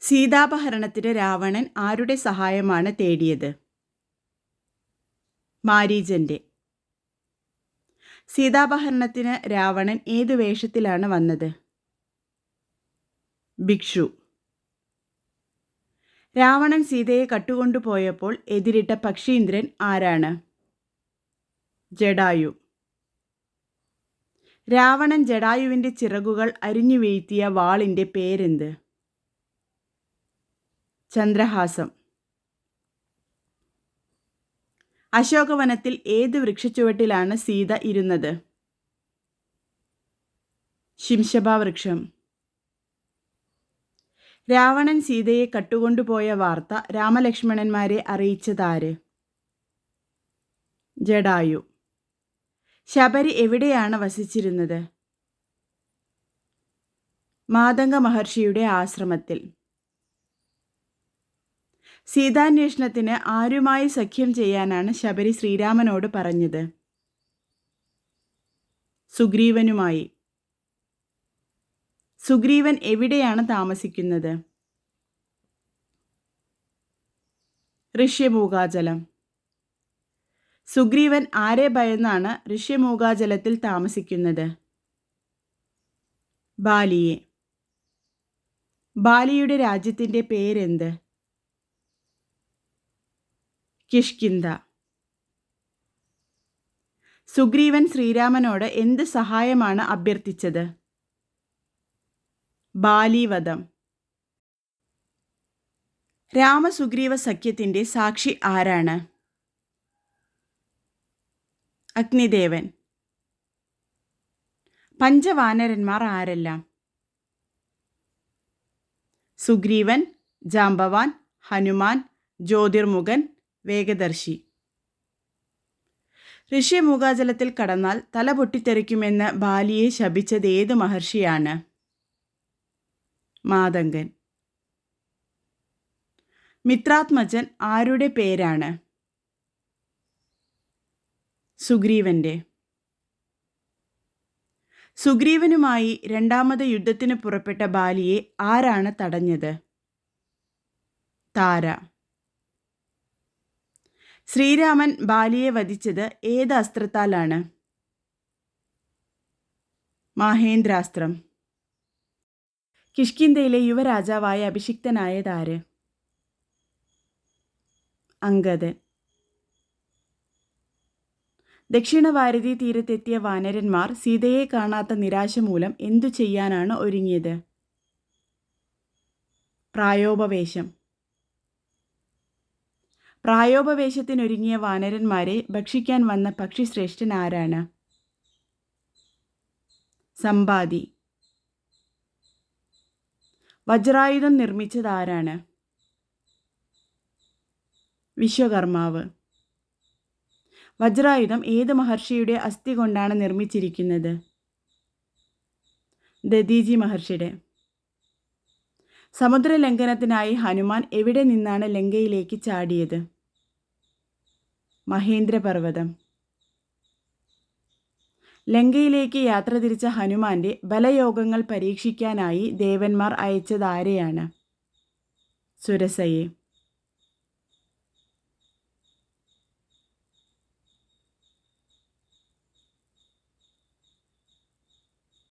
സീതാപഹരണത്തിന് രാവണൻ ആരുടെ സഹായമാണ് തേടിയത്? മാരീജന്റെ സീതാപഹരണത്തിന് രാവണൻ ഏതു വേഷത്തിലാണ് വന്നത്? ഭിക്ഷു. രാവണൻ സീതയെ കട്ടുകൊണ്ടുപോയപ്പോൾ എതിരിട്ട പക്ഷീന്ദ്രൻ ആരാണ്? ജഡായു. രാവണൻ ജഡായുവിന്റെ ചിറകുകൾ അരിഞ്ഞു വീഴ്ത്തിയ വാളിന്റെ പേരെന്ത്? ചന്ദ്രഹാസം. അശോകവനത്തിൽ ഏത് വൃക്ഷച്ചുവട്ടിലാണ് സീത ഇരുന്നത്? ശിംശഭാവൃക്ഷം. രാവണൻ സീതയെ കട്ടുകൊണ്ടുപോയ വാർത്ത രാമലക്ഷ്മണന്മാരെ അറിയിച്ചതാര്? ജഡായു. ശബരി എവിടെയാണ് വസിച്ചിരുന്നത്? മാതംഗ മഹർഷിയുടെ ആശ്രമത്തിൽ. സീതാന്വേഷണത്തിന് ആരുമായി സഖ്യം ചെയ്യാനാണ് ശബരി ശ്രീരാമനോട് പറഞ്ഞത്. സുഗ്രീവനുമായി. സുഗ്രീവൻ എവിടെയാണ് താമസിക്കുന്നത്? ഋഷ്യമൂകാചലം. സുഗ്രീവൻ ആരെ ഭയന്നാണ് ഋഷ്യമൂകാചലത്തിൽ താമസിക്കുന്നത്? ബാലിയെ. ബാലിയുടെ രാജ്യത്തിന്റെ പേരെന്ത്? കിഷ്കിന്ത സുഗ്രീവൻ ശ്രീരാമനോട് എന്ത് സഹായമാണ് അഭ്യർത്ഥിച്ചത്? ബാലിവധം. രാമസുഗ്രീവ സഖ്യത്തിന്റെ സാക്ഷി ആരാണ്? അഗ്നിദേവൻ. പഞ്ചവാനരന്മാർ ആരെല്ലാം? സുഗ്രീവൻ ജാമ്പവാൻ ഹനുമാൻ ജ്യോതിർമുഖൻ വേഗദർശി. ഋഷ്യമുഖാജലത്തിൽ കടന്നാൽ തല പൊട്ടിത്തെറിക്കുമെന്ന് ബാലിയെ ശപിച്ചത് ഏത് മഹർഷിയാണ്? മാതങ്കൻ. മിത്രാത്മജൻ ആരുടെ പേരാണ്? സുഗ്രീവന്റെ. സുഗ്രീവനുമായി രണ്ടാമത് യുദ്ധത്തിന് പുറപ്പെട്ട ബാലിയെ ആരാണ് തടഞ്ഞത്? താര. ശ്രീരാമൻ ബാലിയെ വധിച്ചത് ഏത് അസ്ത്രത്താലാണ്? മഹേന്ദ്രാസ്ത്രം. കിഷ്കിന്തയിലെ യുവരാജാവായ അഭിഷിക്തനായതാര് അങ്കദൻ ദക്ഷിണ ഭാരതി തീരത്തെത്തിയ വാനരന്മാർ സീതയെ കാണാത്ത നിരാശ മൂലം എന്തു ചെയ്യാനാണ് ഒരുങ്ങിയത്? പ്രായോപവേശം. പ്രായോപവേശത്തിനൊരുങ്ങിയ വാനരന്മാരെ ഭക്ഷിക്കാൻ വന്ന പക്ഷിശ്രേഷ്ഠൻ ആരാണ്? സമ്പാദി. വജ്രായുധം നിർമ്മിച്ചത് ആരാണ്? വിശ്വകർമാവ്. വജ്രായുധം ഏത് മഹർഷിയുടെ അസ്ഥി കൊണ്ടാണ് നിർമ്മിച്ചിരിക്കുന്നത്? ദദീജി മഹർഷിയുടെ. സമുദ്രലംഘനത്തിനായി ഹനുമാൻ എവിടെ നിന്നാണ് ലങ്കയിലേക്ക് ചാടിയത്? മഹേന്ദ്രപർവതം. ലങ്കയിലേക്ക് യാത്ര തിരിച്ച ഹനുമാന്റെ ബലയോഗങ്ങൾ പരീക്ഷിക്കാനായി ദേവന്മാർ അയച്ചതാരെയാണ് സുരസയെ.